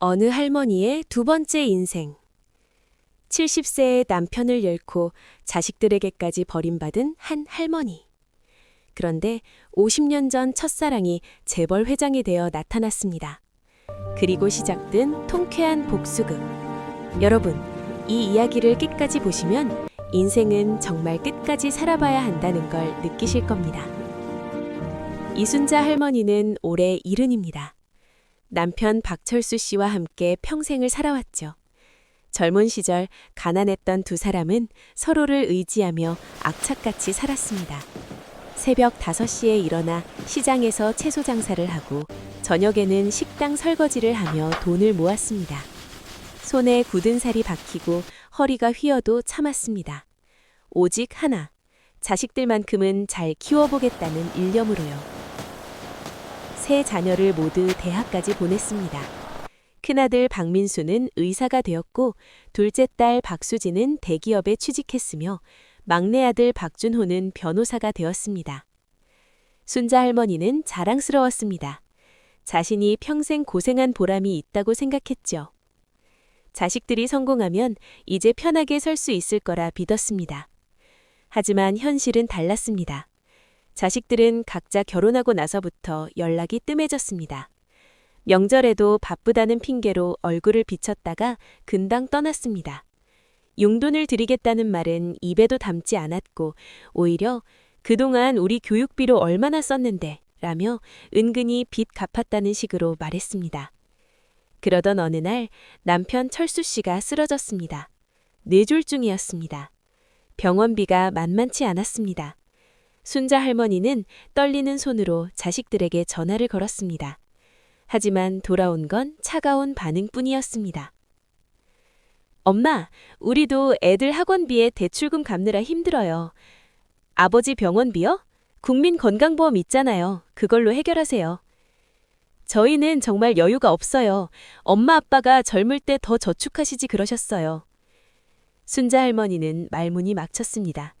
어느 할머니의 두 번째 인생. 70세의 남편을 잃고 자식들에게까지 버림받은 한 할머니. 그런데 50년 전 첫사랑이 재벌 회장이 되어 나타났습니다. 그리고 시작된 통쾌한 복수극. 여러분, 이 이야기를 끝까지 보시면 인생은 정말 끝까지 살아봐야 한다는 걸 느끼실 겁니다. 이순자 할머니는 올해 이른입니다. 남편 박철수 씨와 함께 평생을 살아왔죠. 젊은 시절 가난했던 두 사람은 서로를 의지하며 악착같이 살았습니다. 새벽 5시에 일어나 시장에서 채소 장사를 하고 저녁에는 식당 설거지를 하며 돈을 모았습니다. 손에 굳은 살이 박히고 허리가 휘어도 참았습니다. 오직 하나, 자식들만큼은 잘 키워보겠다는 일념으로요. 세 자녀를 모두 대학까지 보냈습니다. 큰아들 박민수는 의사가 되었고 둘째 딸 박수진은 대기업에 취직했으며 막내 아들 박준호는 변호사가 되었습니다. 순자 할머니는 자랑스러웠습니다. 자신이 평생 고생한 보람이 있다고 생각했죠. 자식들이 성공하면 이제 편하게 설 수 있을 거라 믿었습니다. 하지만 현실은 달랐습니다. 자식들은 각자 결혼하고 나서부터 연락이 뜸해졌습니다. 명절에도 바쁘다는 핑계로 얼굴을 비쳤다가 근당 떠났습니다. 용돈을 드리겠다는 말은 입에도 담지 않았고 오히려 그동안 우리 교육비로 얼마나 썼는데 라며 은근히 빚 갚았다는 식으로 말했습니다. 그러던 어느 날 남편 철수 씨가 쓰러졌습니다. 뇌졸중이었습니다. 병원비가 만만치 않았습니다. 순자 할머니는 떨리는 손으로 자식들에게 전화를 걸었습니다. 하지만 돌아온 건 차가운 반응뿐이었습니다. 엄마, 우리도 애들 학원비에 대출금 갚느라 힘들어요. 아버지 병원비요? 국민건강보험 있잖아요. 그걸로 해결하세요. 저희는 정말 여유가 없어요. 엄마 아빠가 젊을 때 더 저축하시지 그러셨어요. 순자 할머니는 말문이 막혔습니다.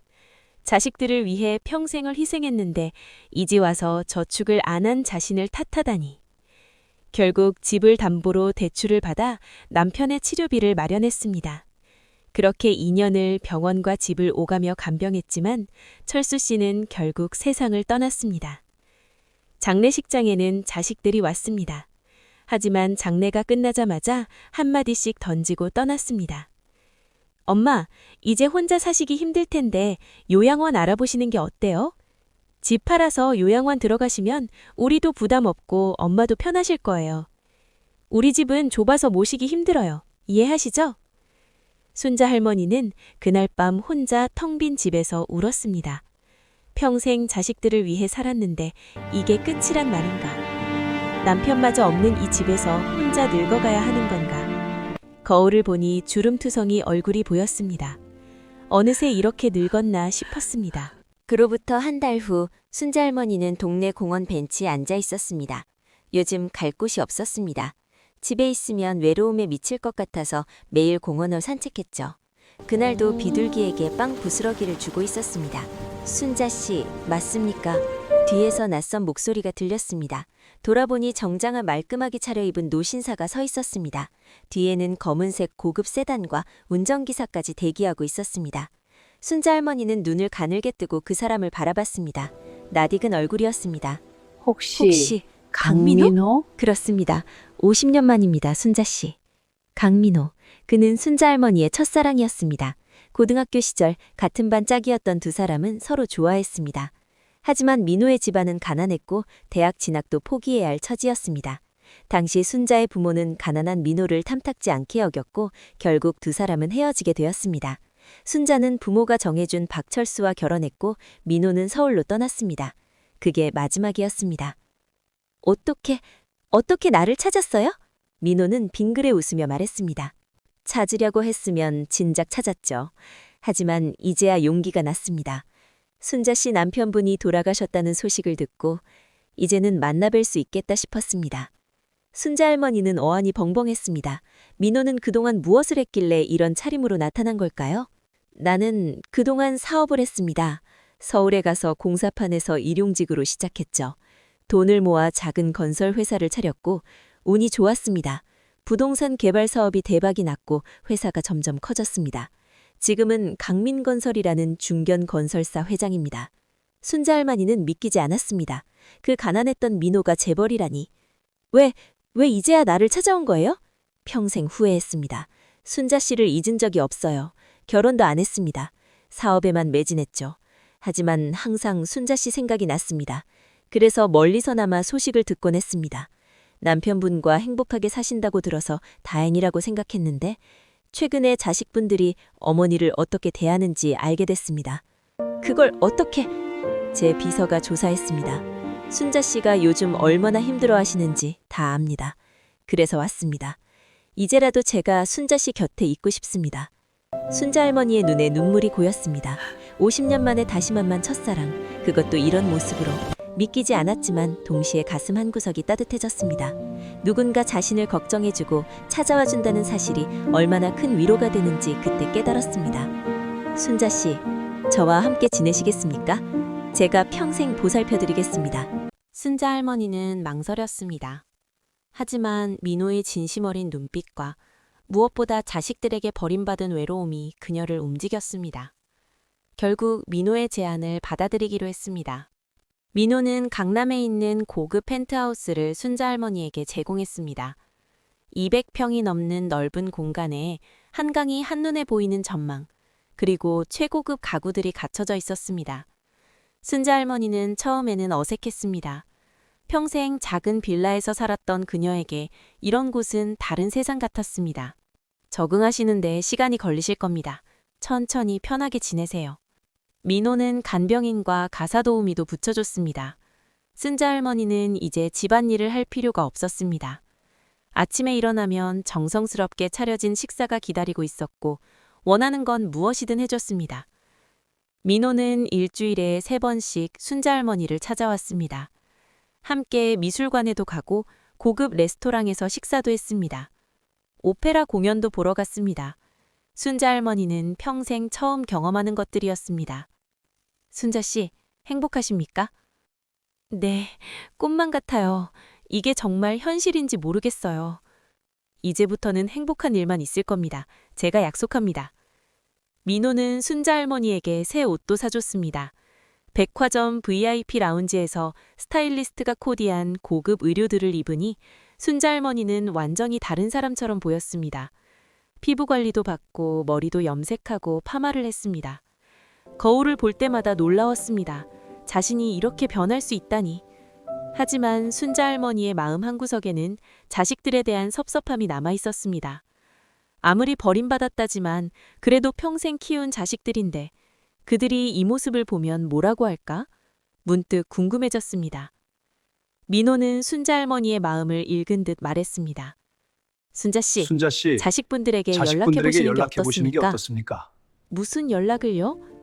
자식들을 위해 평생을 희생했는데 이제 와서 저축을 안 한 자신을 탓하다니. 결국 집을 담보로 대출을 받아 남편의 치료비를 마련했습니다. 그렇게 2년을 병원과 집을 오가며 간병했지만 철수 씨는 결국 세상을 떠났습니다. 장례식장에는 자식들이 왔습니다. 하지만 장례가 끝나자마자 한마디씩 던지고 떠났습니다. 엄마, 이제 혼자 사시기 힘들 텐데 요양원 알아보시는 게 어때요? 집 팔아서 요양원 들어가시면 우리도 부담 없고 엄마도 편하실 거예요. 우리 집은 좁아서 모시기 힘들어요. 이해하시죠? 순자 할머니는 그날 밤 혼자 텅 빈 집에서 울었습니다. 평생 자식들을 위해 살았는데 이게 끝이란 말인가? 남편마저 없는 이 집에서 혼자 늙어가야 하는 건가? 거울을 보니 주름투성이 얼굴이 보였습니다. 어느새 이렇게 늙었나 싶었습니다. 그로부터 한 달 후 순자 할머니는 동네 공원 벤치에 앉아 있었습니다. 요즘 갈 곳이 없었습니다. 집에 있으면 외로움에 미칠 것 같아서 매일 공원을 산책했죠. 그날도 비둘기에게 빵 부스러기를 주고 있었습니다. 순자 씨, 맞습니까? 뒤에서 낯선 목소리가 들렸습니다. 돌아보니 정장을 말끔하게 차려입은 노신사가 서 있었습니다. 뒤에는 검은색 고급 세단과 운전기사까지 대기하고 있었습니다. 순자 할머니는 눈을 가늘게 뜨고 그 사람을 바라봤습니다. 낯익은 얼굴이었습니다. 혹시, 혹시 강민호? 강민호? 그렇습니다. 50년 만입니다, 순자 씨. 강민호. 그는 순자 할머니의 첫사랑이었습니다. 고등학교 시절 같은 반 짝이었던 두 사람은 서로 좋아했습니다. 하지만 민호의 집안은 가난했고 대학 진학도 포기해야 할 처지였습니다. 당시 순자의 부모는 가난한 민호를 탐탁지 않게 여겼고 결국 두 사람은 헤어지게 되었습니다. 순자는 부모가 정해준 박철수와 결혼했고 민호는 서울로 떠났습니다. 그게 마지막이었습니다. 어떻게, 어떻게 나를 찾았어요? 민호는 빙그레 웃으며 말했습니다. 찾으려고 했으면 진작 찾았죠. 하지만 이제야 용기가 났습니다. 순자 씨 남편분이 돌아가셨다는 소식을 듣고 이제는 만나뵐 수 있겠다 싶었습니다. 순자 할머니는 어안이 벙벙했습니다. 민호는 그동안 무엇을 했길래 이런 차림으로 나타난 걸까요? 나는 그동안 사업을 했습니다. 서울에 가서 공사판에서 일용직으로 시작했죠. 돈을 모아 작은 건설 회사를 차렸고 운이 좋았습니다. 부동산 개발 사업이 대박이 났고 회사가 점점 커졌습니다. 지금은 강민건설이라는 중견 건설사 회장입니다. 순자 할머니는 믿기지 않았습니다. 그 가난했던 민호가 재벌이라니. 왜, 왜 이제야 나를 찾아온 거예요? 평생 후회했습니다. 순자 씨를 잊은 적이 없어요. 결혼도 안 했습니다. 사업에만 매진했죠. 하지만 항상 순자 씨 생각이 났습니다. 그래서 멀리서나마 소식을 듣곤 했습니다. 남편분과 행복하게 사신다고 들어서 다행이라고 생각했는데 최근에 자식분들이 어머니를 어떻게 대하는지 알게 됐습니다. 그걸 어떻게 제 비서가 조사했습니다. 순자 씨가 요즘 얼마나 힘들어 하시는지 다 압니다. 그래서 왔습니다. 이제라도 제가 순자 씨 곁에 있고 싶습니다. 순자 할머니의 눈에 눈물이 고였습니다. 50년 만에 다시 만난 첫사랑, 그것도 이런 모습으로 믿기지 않았지만 동시에 가슴 한 구석이 따뜻해졌습니다. 누군가 자신을 걱정해주고 찾아와 준다는 사실이 얼마나 큰 위로가 되는지 그때 깨달았습니다. 순자 씨, 저와 함께 지내시겠습니까? 제가 평생 보살펴드리겠습니다. 순자 할머니는 망설였습니다. 하지만 민호의 진심 어린 눈빛과 무엇보다 자식들에게 버림받은 외로움이 그녀를 움직였습니다. 결국 민호의 제안을 받아들이기로 했습니다. 민호는 강남에 있는 고급 펜트하우스를 순자 할머니에게 제공했습니다. 200평이 넘는 넓은 공간에 한강이 한눈에 보이는 전망, 그리고 최고급 가구들이 갖춰져 있었습니다. 순자 할머니는 처음에는 어색했습니다. 평생 작은 빌라에서 살았던 그녀에게 이런 곳은 다른 세상 같았습니다. 적응하시는데 시간이 걸리실 겁니다. 천천히 편하게 지내세요. 민호는 간병인과 가사도우미도 붙여줬습니다. 쓴자 할머니는 이제 집안일을 할 필요가 없었습니다. 아침에 일어나면 정성스럽게 차려진 식사가 기다리고 있었고 원하는 건 무엇이든 해줬습니다. 민호는 일주일에 세 번씩 순자 할머니를 찾아왔습니다. 함께 미술관에도 가고 고급 레스토랑에서 식사도 했습니다. 오페라 공연도 보러 갔습니다. 순자 할머니는 평생 처음 경험하는 것들이었습니다. 순자 씨, 행복하십니까? 네, 꿈만 같아요. 이게 정말 현실인지 모르겠어요. 이제부터는 행복한 일만 있을 겁니다. 제가 약속합니다. 민호는 순자 할머니에게 새 옷도 사줬습니다. 백화점 VIP 라운지에서 스타일리스트가 코디한 고급 의류들을 입으니 순자 할머니는 완전히 다른 사람처럼 보였습니다. 피부 관리도 받고 머리도 염색하고 파마를 했습니다. 거울을 볼 때마다 놀라웠습니다. 자신이 이렇게 변할 수 있다니. 하지만 순자 할머니의 마음 한구석에는 자식들에 대한 섭섭함이 남아 있었습니다. 아무리 버림받았다지만 그래도 평생 키운 자식들인데 그들이 이 모습을 보면 뭐라고 할까? 문득 궁금해졌습니다. 민호는 순자 할머니의 마음을 읽은 듯 말했습니다. 순자 씨, 순자 씨, 자식분들에게 연락해 자식분들에게 보시는 게 연락해 보시는 게? 어떻습니까? 무슨 연락을요?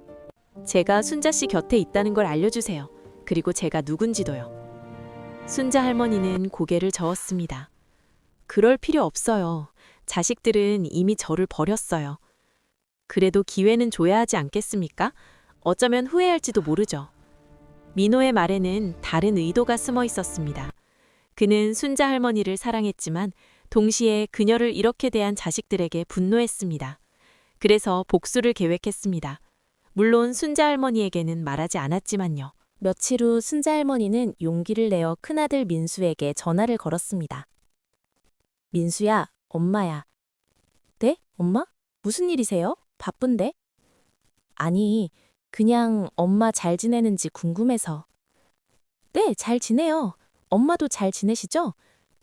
제가 순자 씨 곁에 있다는 걸 알려주세요. 그리고 제가 누군지도요. 순자 할머니는 고개를 저었습니다. 그럴 필요 없어요. 자식들은 이미 저를 버렸어요. 그래도 기회는 줘야 하지 않겠습니까? 어쩌면 후회할지도 모르죠. 민호의 말에는 다른 의도가 숨어 있었습니다. 그는 순자 할머니를 사랑했지만 동시에 그녀를 이렇게 대한 자식들에게 분노했습니다. 그래서 복수를 계획했습니다. 물론 순자 할머니에게는 말하지 않았지만요. 며칠 후 순자 할머니는 용기를 내어 큰아들 민수에게 전화를 걸었습니다. 민수야, 엄마야. 네? 엄마? 무슨 일이세요? 바쁜데? 아니, 그냥 엄마 잘 지내는지 궁금해서. 네, 잘 지내요. 엄마도 잘 지내시죠?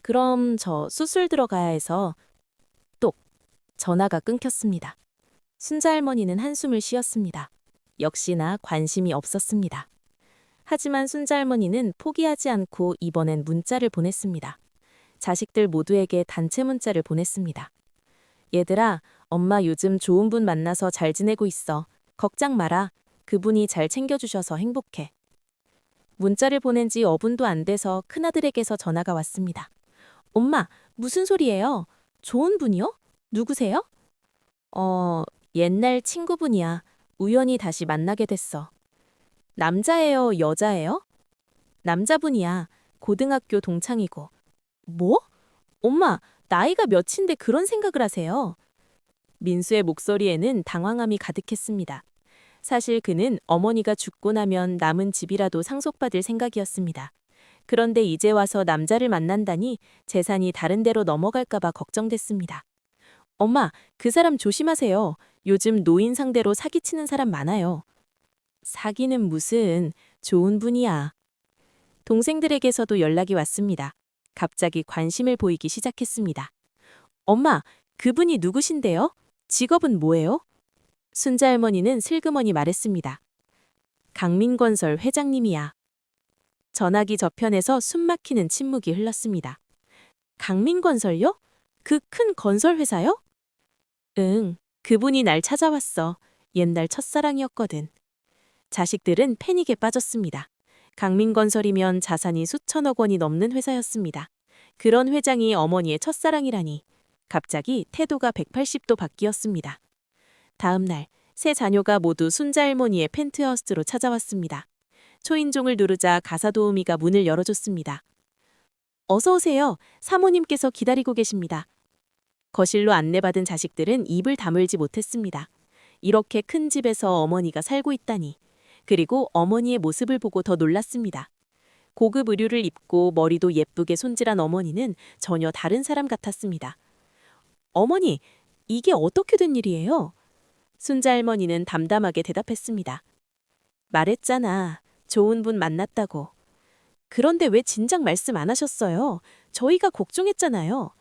그럼 저 수술 들어가야 해서. 똑. 전화가 끊겼습니다. 순자 할머니는 한숨을 쉬었습니다. 역시나 관심이 없었습니다. 하지만 순자 할머니는 포기하지 않고 이번엔 문자를 보냈습니다. 자식들 모두에게 단체 문자를 보냈습니다. 얘들아, 엄마 요즘 좋은 분 만나서 잘 지내고 있어. 걱정 마라. 그분이 잘 챙겨주셔서 행복해. 문자를 보낸 지 어분도 안 돼서 큰아들에게서 전화가 왔습니다. 엄마, 무슨 소리예요? 좋은 분이요? 누구세요? 어, 옛날 친구분이야. 우연히 다시 만나게 됐어. 남자예요, 여자예요? 남자분이야. 고등학교 동창이고. 뭐? 엄마, 나이가 몇인데 그런 생각을 하세요? 민수의 목소리에는 당황함이 가득했습니다. 사실 그는 어머니가 죽고 나면 남은 집이라도 상속받을 생각이었습니다. 그런데 이제 와서 남자를 만난다니 재산이 다른 데로 넘어갈까봐 걱정됐습니다. 엄마, 그 사람 조심하세요. 요즘 노인 상대로 사기치는 사람 많아요. 사기는 무슨 좋은 분이야. 동생들에게서도 연락이 왔습니다. 갑자기 관심을 보이기 시작했습니다. 엄마, 그분이 누구신데요? 직업은 뭐예요? 순자 할머니는 슬그머니 말했습니다. 강민건설 회장님이야. 전화기 저편에서 숨막히는 침묵이 흘렀습니다. 강민건설요? 그 큰 건설 회사요? 응, 그분이 날 찾아왔어. 옛날 첫사랑이었거든. 자식들은 패닉에 빠졌습니다. 강민건설이면 자산이 수천억 원이 넘는 회사였습니다. 그런 회장이 어머니의 첫사랑이라니. 갑자기 태도가 180도 바뀌었습니다. 다음 날, 세 자녀가 모두 순자 할머니의 펜트하우스로 찾아왔습니다. 초인종을 누르자 가사 도우미가 문을 열어줬습니다. 어서 오세요. 사모님께서 기다리고 계십니다. 거실로 안내받은 자식들은 입을 다물지 못했습니다. 이렇게 큰 집에서 어머니가 살고 있다니. 그리고 어머니의 모습을 보고 더 놀랐습니다. 고급 의류를 입고 머리도 예쁘게 손질한 어머니는 전혀 다른 사람 같았습니다. 어머니, 이게 어떻게 된 일이에요? 순자 할머니는 담담하게 대답했습니다. 말했잖아. 좋은 분 만났다고. 그런데 왜 진작 말씀 안 하셨어요? 저희가 걱정했잖아요.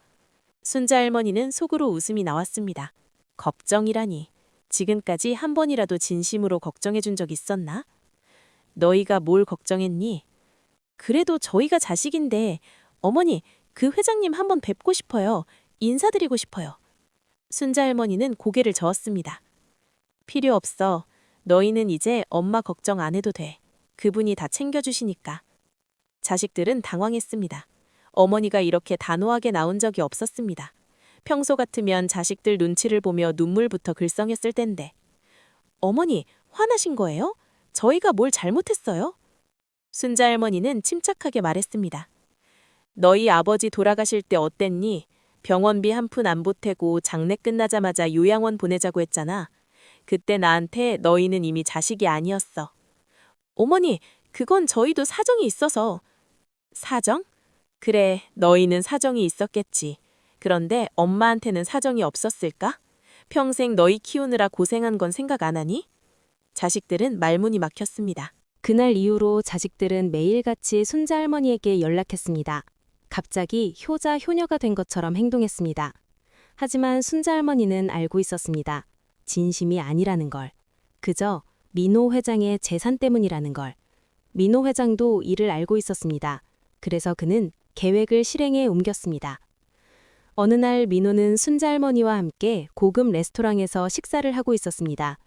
순자 할머니는 속으로 웃음이 나왔습니다. 걱정이라니. 지금까지 한 번이라도 진심으로 걱정해 준 적 있었나? 너희가 뭘 걱정했니? 그래도 저희가 자식인데, 어머니, 그 회장님 한 번 뵙고 싶어요. 인사드리고 싶어요. 순자 할머니는 고개를 저었습니다. 필요 없어. 너희는 이제 엄마 걱정 안 해도 돼. 그분이 다 챙겨주시니까. 자식들은 당황했습니다. 어머니가 이렇게 단호하게 나온 적이 없었습니다. 평소 같으면 자식들 눈치를 보며 눈물부터 글썽였을 텐데. 어머니, 화나신 거예요? 저희가 뭘 잘못했어요? 순자 할머니는 침착하게 말했습니다. 너희 아버지 돌아가실 때 어땠니? 병원비 한 푼 안 보태고 장례 끝나자마자 요양원 보내자고 했잖아. 그때 나한테 너희는 이미 자식이 아니었어. 어머니, 그건 저희도 사정이 있어서. 사정? 그래, 너희는 사정이 있었겠지. 그런데 엄마한테는 사정이 없었을까? 평생 너희 키우느라 고생한 건 생각 안 하니? 자식들은 말문이 막혔습니다. 그날 이후로 자식들은 매일같이 순자 할머니에게 연락했습니다. 갑자기 효자 효녀가 된 것처럼 행동했습니다. 하지만 순자 할머니는 알고 있었습니다. 진심이 아니라는 걸. 그저 민호 회장의 재산 때문이라는 걸. 민호 회장도 이를 알고 있었습니다. 그래서 그는 계획을 실행에 옮겼습니다. 어느 날 민호는 순자 할머니와 함께 고급 레스토랑에서 식사를 하고 있었습니다.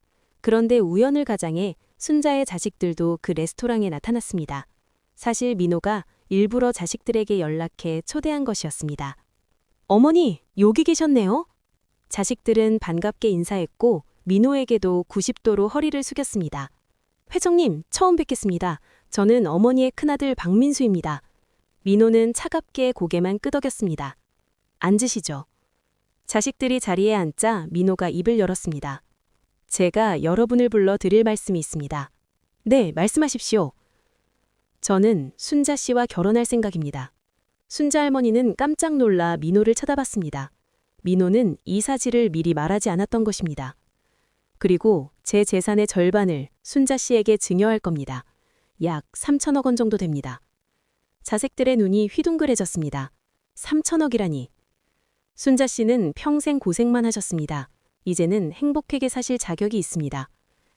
그런데 우연을 가장해 순자의 자식들도 그 레스토랑에 나타났습니다. 사실 민호가 일부러 자식들에게 연락해 초대한 것이었습니다. 어머니, 여기 계셨네요. 자식들은 반갑게 인사했고 민호에게도 90도로 허리를 숙였습니다. 회장님, 처음 뵙겠습니다. 저는 어머니의 큰아들 박민수입니다. 민호는 차갑게 고개만 끄덕였습니다. 앉으시죠. 자식들이 자리에 앉자 민호가 입을 열었습니다. 제가 여러분을 불러 드릴 말씀이 있습니다. 네, 말씀하십시오. 저는 순자 씨와 결혼할 생각입니다. 순자 할머니는 깜짝 놀라 민호를 쳐다봤습니다. 민호는 이 사실을 미리 말하지 않았던 것입니다. 그리고 제 재산의 절반을 순자 씨에게 증여할 겁니다. 약 3천억 원 정도 됩니다. 자식들의 눈이 휘둥그레졌습니다. 3천억이라니. 순자 씨는 평생 고생만 하셨습니다. 이제는 행복하게 사실 자격이 있습니다.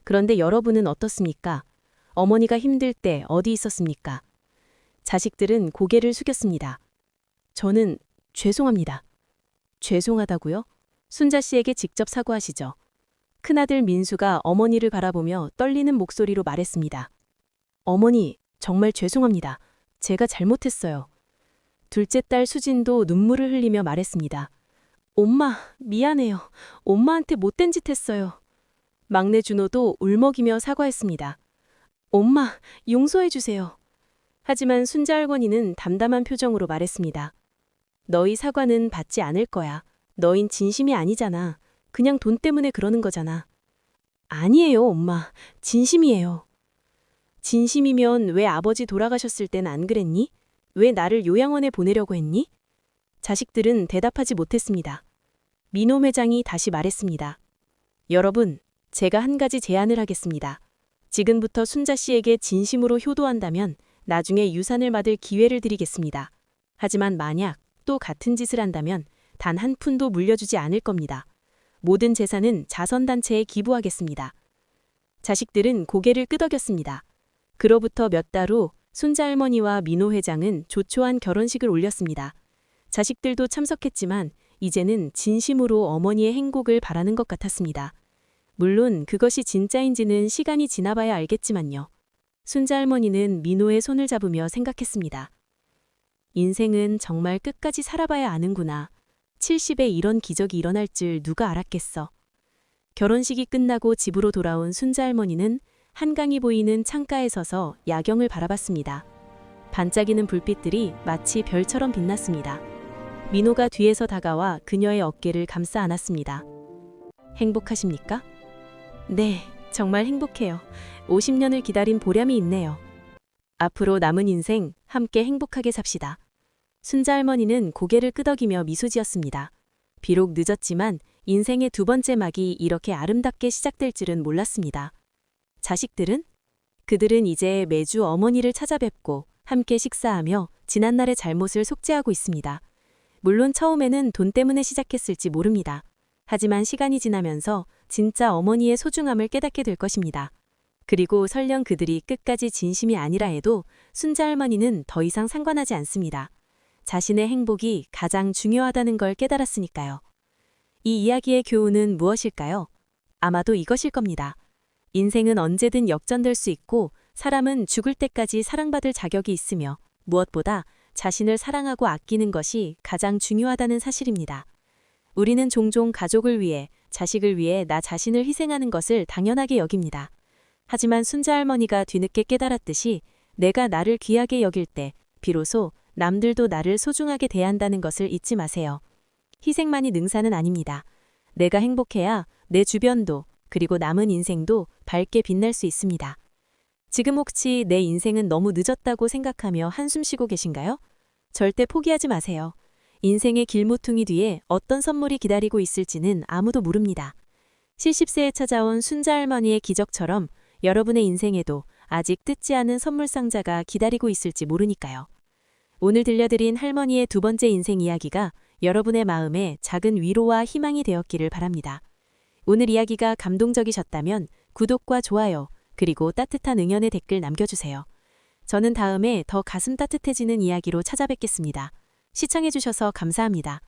그런데 여러분은 어떻습니까? 어머니가 힘들 때 어디 있었습니까? 자식들은 고개를 숙였습니다. 저는 죄송합니다. 죄송하다고요? 순자 씨에게 직접 사과하시죠. 큰아들 민수가 어머니를 바라보며 떨리는 목소리로 말했습니다. 어머니, 정말 죄송합니다. 제가 잘못했어요. 둘째 딸 수진도 눈물을 흘리며 말했습니다. 엄마, 미안해요. 엄마한테 못된 짓 했어요. 막내 준호도 울먹이며 사과했습니다. 엄마, 용서해 주세요. 하지만 순자 할머니는 담담한 표정으로 말했습니다. 너희 사과는 받지 않을 거야. 너흰 진심이 아니잖아. 그냥 돈 때문에 그러는 거잖아. 아니에요, 엄마. 진심이에요. 진심이면 왜 아버지 돌아가셨을 땐 안 그랬니? 왜 나를 요양원에 보내려고 했니? 자식들은 대답하지 못했습니다. 민호 회장이 다시 말했습니다. 여러분, 제가 한 가지 제안을 하겠습니다. 지금부터 순자 씨에게 진심으로 효도한다면 나중에 유산을 받을 기회를 드리겠습니다. 하지만 만약 또 같은 짓을 한다면 단 한 푼도 물려주지 않을 겁니다. 모든 재산은 자선단체에 기부하겠습니다. 자식들은 고개를 끄덕였습니다. 그로부터 몇 달 후 순자 할머니와 민호 회장은 조촐한 결혼식을 올렸습니다. 자식들도 참석했지만 이제는 진심으로 어머니의 행복을 바라는 것 같았습니다. 물론 그것이 진짜인지는 시간이 지나봐야 알겠지만요. 순자 할머니는 민호의 손을 잡으며 생각했습니다. 인생은 정말 끝까지 살아봐야 아는구나. 70에 이런 기적이 일어날 줄 누가 알았겠어. 결혼식이 끝나고 집으로 돌아온 순자 할머니는 한강이 보이는 창가에 서서 야경을 바라봤습니다. 반짝이는 불빛들이 마치 별처럼 빛났습니다. 민호가 뒤에서 다가와 그녀의 어깨를 감싸 안았습니다. 행복하십니까? 네, 정말 행복해요. 50년을 기다린 보람이 있네요. 앞으로 남은 인생 함께 행복하게 삽시다. 순자 할머니는 고개를 끄덕이며 미소 지었습니다. 비록 늦었지만 인생의 두 번째 막이 이렇게 아름답게 시작될 줄은 몰랐습니다. 자식들은? 그들은 이제 매주 어머니를 찾아뵙고 함께 식사하며 지난날의 잘못을 속죄하고 있습니다. 물론 처음에는 돈 때문에 시작했을지 모릅니다. 하지만 시간이 지나면서 진짜 어머니의 소중함을 깨닫게 될 것입니다. 그리고 설령 그들이 끝까지 진심이 아니라 해도 순자 할머니는 더 이상 상관하지 않습니다. 자신의 행복이 가장 중요하다는 걸 깨달았으니까요. 이 이야기의 교훈은 무엇일까요? 아마도 이것일 겁니다. 인생은 언제든 역전될 수 있고 사람은 죽을 때까지 사랑받을 자격이 있으며 무엇보다 자신을 사랑하고 아끼는 것이 가장 중요하다는 사실입니다. 우리는 종종 가족을 위해, 자식을 위해 나 자신을 희생하는 것을 당연하게 여깁니다. 하지만 순자 할머니가 뒤늦게 깨달았듯이 내가 나를 귀하게 여길 때 비로소 남들도 나를 소중하게 대한다는 것을 잊지 마세요. 희생만이 능사는 아닙니다. 내가 행복해야 내 주변도 그리고 남은 인생도 밝게 빛날 수 있습니다. 지금 혹시 내 인생은 너무 늦었다고 생각하며 한숨 쉬고 계신가요? 절대 포기하지 마세요. 인생의 길모퉁이 뒤에 어떤 선물이 기다리고 있을지는 아무도 모릅니다. 70세에 찾아온 순자 할머니의 기적처럼 여러분의 인생에도 아직 뜯지 않은 선물 상자가 기다리고 있을지 모르니까요. 오늘 들려드린 할머니의 두 번째 인생 이야기가 여러분의 마음에 작은 위로와 희망이 되었기를 바랍니다. 오늘 이야기가 감동적이셨다면 구독과 좋아요, 그리고 따뜻한 응연의 댓글 남겨주세요. 저는 다음에 더 가슴 따뜻해지는 이야기로 찾아뵙겠습니다. 시청해주셔서 감사합니다.